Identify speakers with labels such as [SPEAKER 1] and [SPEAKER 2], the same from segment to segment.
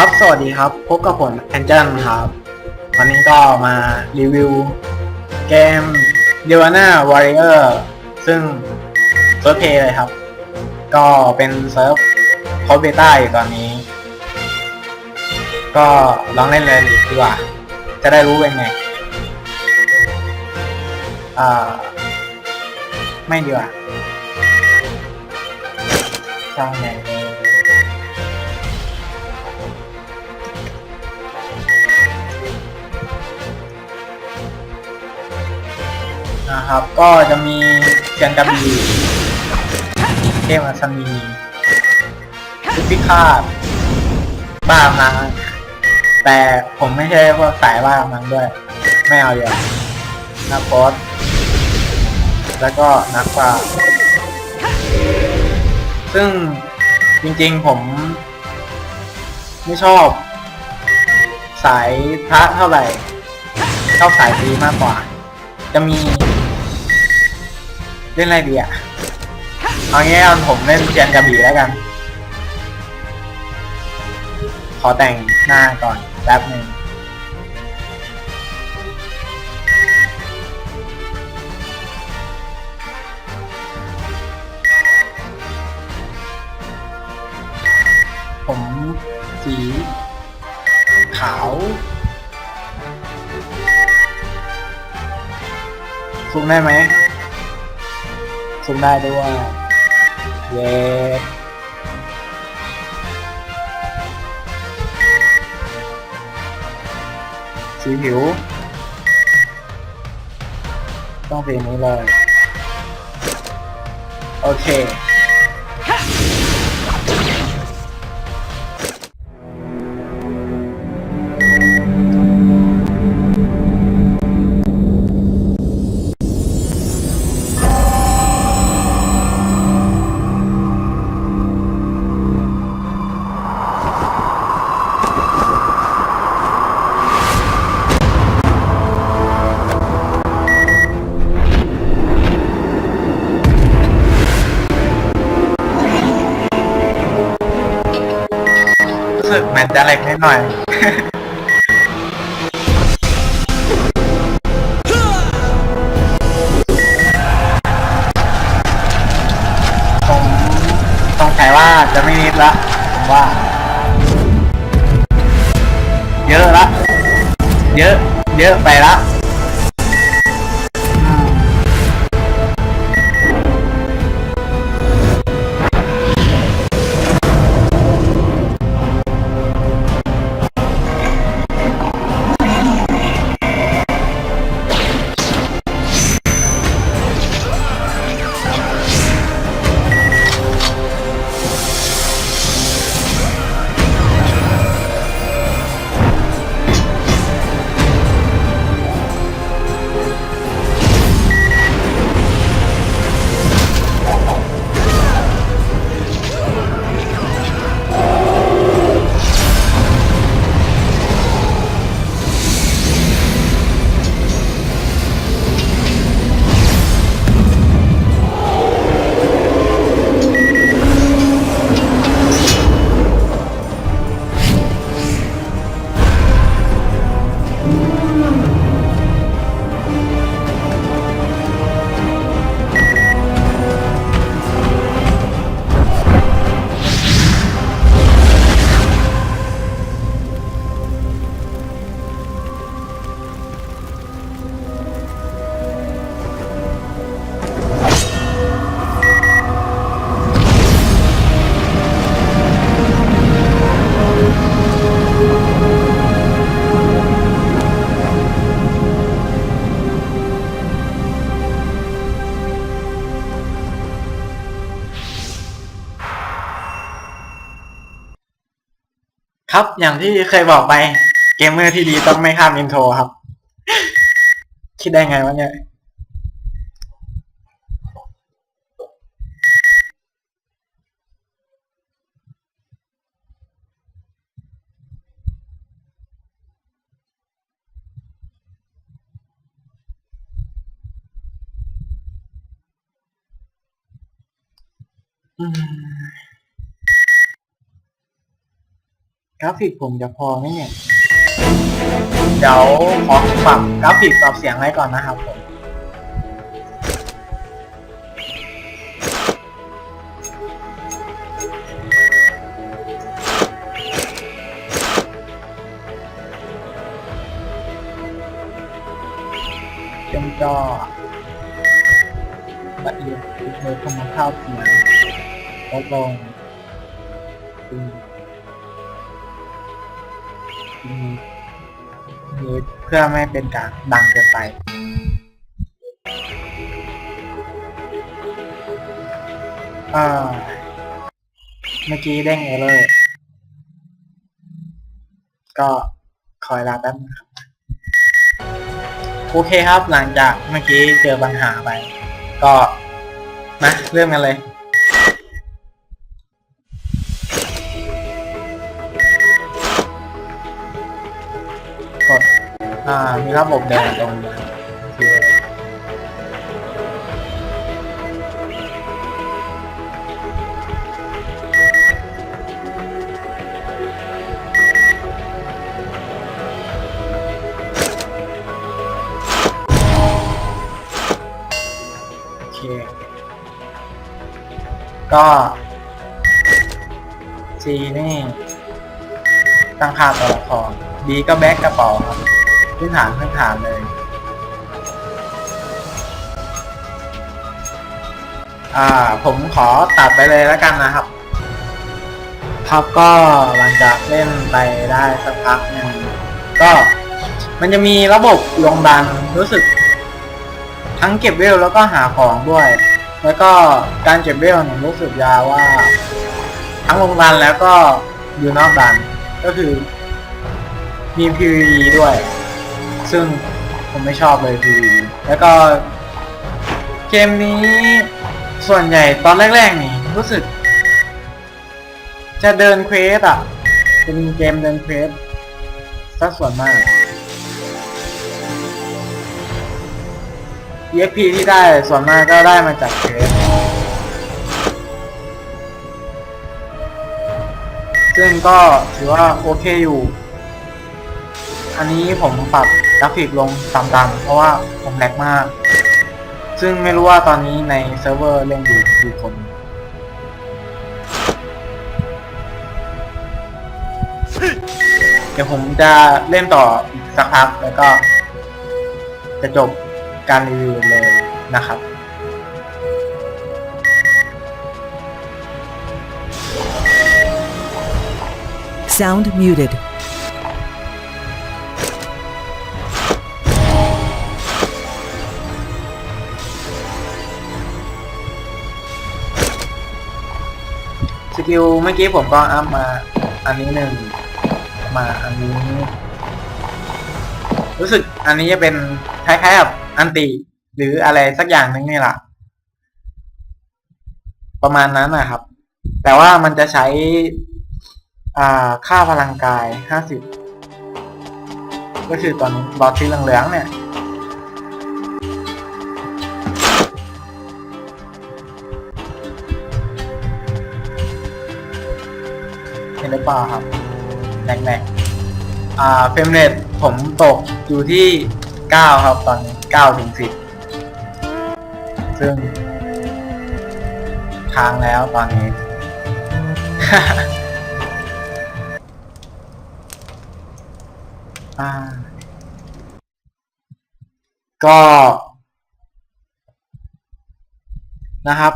[SPEAKER 1] ครับ สวัสดีครับ พบกับผมแอนเจลครับ วันนี้ก็มารีวิวเกม d i v a n a Warrior ซึ่งเซิร์ฟเพย์เลยครับ ก็เป็นเซิร์ฟโคเบต้าอยู่ตอนนี้ ก็ลองเล่นเลยดีกว่า จะได้รู้เป็นไง อ่า ไม่ดีกว่าสร้างไห นะครับ ก็จะมีเชียนกระบี่เทพอัศนีชุดพิฆาตบ้ามังแต่ผมไม่ใช่พวกสายบ้ามังด้วย ไม่เอาเดียวานักโพสแล้วก็นักปราซึ่งจริงๆผม ไม่ชอบ สายพระเท่าไหร่ชอบสายดีมากกว่า จะมี เล่นอะไรดีอะเอางี้เอาผมเล่นเจียนกระบี่แล้วกัน ขอแต่งหน้าก่อนแป๊บหนึ่งผมสีขาวซูมได้ไหม ซูมได้ด้วย เย้สีผิว ต้องสีนี้เลย โอเค สึกแมนจะเล็กนิดหน่อย ผมสงสัยว่าจะไม่นิดละผมว่า เยอะละ เยอะ เยอะไปละ ครับอย่างที่เคยบอกไป เกมเมอร์ที่ดีต้องไม่ข้ามอินโทรครับ คิดได้ไงวะเนี่ย อืม ราฟิกผมจะพอไหมเนี่ย เดี๋ยวขอปรับกราฟิกปรับเสียงไว้ก่อนนะครับผมเต็มจอละเอียดเลยคุณภาพเสียงลดลงอืมอืม นี่เพื่อไม่เป็นการดังเกินไป อ่า เมื่อกี้เด้งเอเลอร์ก็คอยรอแป๊บนึงครับ โอเคครับหลังจากเมื่อกี้เจอปัญหาไป ก็มาเริ่มกันเลย อ่า มีระบบเดินตรงนี้โอเคก็ G นี่ตั้งค่าตัวละคร B ก็แบ็กกระเป๋าครับ พื้นฐานพื้นฐานเลย อ่า ผมขอตัดไปเลยแล้วกันนะครับ ครับก็หลังจากเล่นไปได้สักพักหนึงก็มันจะมีระบบลงดันรู้สึก ทั้งเก็บเวลแล้วก็หาของด้วย แล้วก็การเก็บเวลเนี่ยรู้สึกยาว่า ทั้งลงดันแล้วก็อยู่นอกดันก็คือมี PVE ด้วย ซึ่งผมไม่ชอบเลย PVE แล้วก็เกมนี้ส่วนใหญ่ตอนแรกๆนี่รู้สึก จะเดินเควสอะ เป็นเกมเดินเควสสักส่วนมาก EXP ที่ได้ส่วนมากก็ได้มาจากเควสซึ่งก็ถือว่าโอเคอยู่ อันนี้ผมปรับ กราฟิกลงต่ำๆเพราะว่าผมแลกมาก ซึ่งไม่รู้ว่าตอนนี้ในเซิร์ฟเวอร์เล่นอยู่กี่คนเดี๋ยวผมจะเล่นต่ออีกสักพักแล้วก็ จะจบการรีวิวเลยนะครับ
[SPEAKER 2] Sound muted.
[SPEAKER 1] กิลเมื่อกี้ผมก็อัพมา อันนี้หนึ่งมาอันนี้ รู้สึกอันนี้จะเป็นคล้ายๆกับอันติ หรืออะไรสักอย่างหนึงนี่แหละประมาณนั้นนะครับ แต่ว่ามันจะใช้อ่าค่าพลังกายห้าสิบก็คือตอนนี้บอสที่เหลืองๆเนี่ย ห็นหรือเปล่าครับแหลกๆอ่าเฟรมเรทผมตกอยู่ที่ 9 ครับตอนนี้9ถึง10 ซึ่งค้างแล้วตอนนี้อ่าก็นะครับ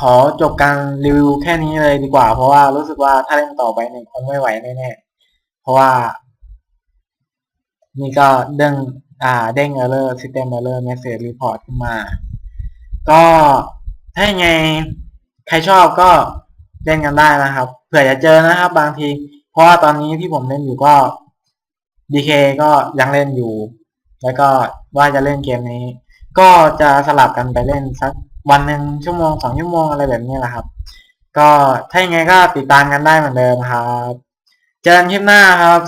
[SPEAKER 1] ขอจบการรีวิวแค่นี้เลยดีกว่า เพราะว่ารู้สึกว่าถ้าเล่นต่อไปเนี่ยคงไม่ไหวแน่ๆเพราะว่า นี่ก็เด้งอ่าเด้ง error system error message report ขึ้นมา ก็ถ้ายังไง ใครชอบก็เล่นกันได้นะครับ เผื่อจะเจอนะครับ บางที เพราะว่าตอนนี้ที่ผมเล่นอยู่ก็ DK ก็ยังเล่นอยู่ แล้วก็ว่าจะเล่นเกมนี้ ก็จะสลับกันไปเล่นสัก วันหนึ่งชั่วโมงสองชั่วโมงอะไรแบบนี้แหละครับ ก็ถ้ายังไงก็ติดตามกันได้เหมือนเดิมครับ เจอกันคลิปหน้าครับ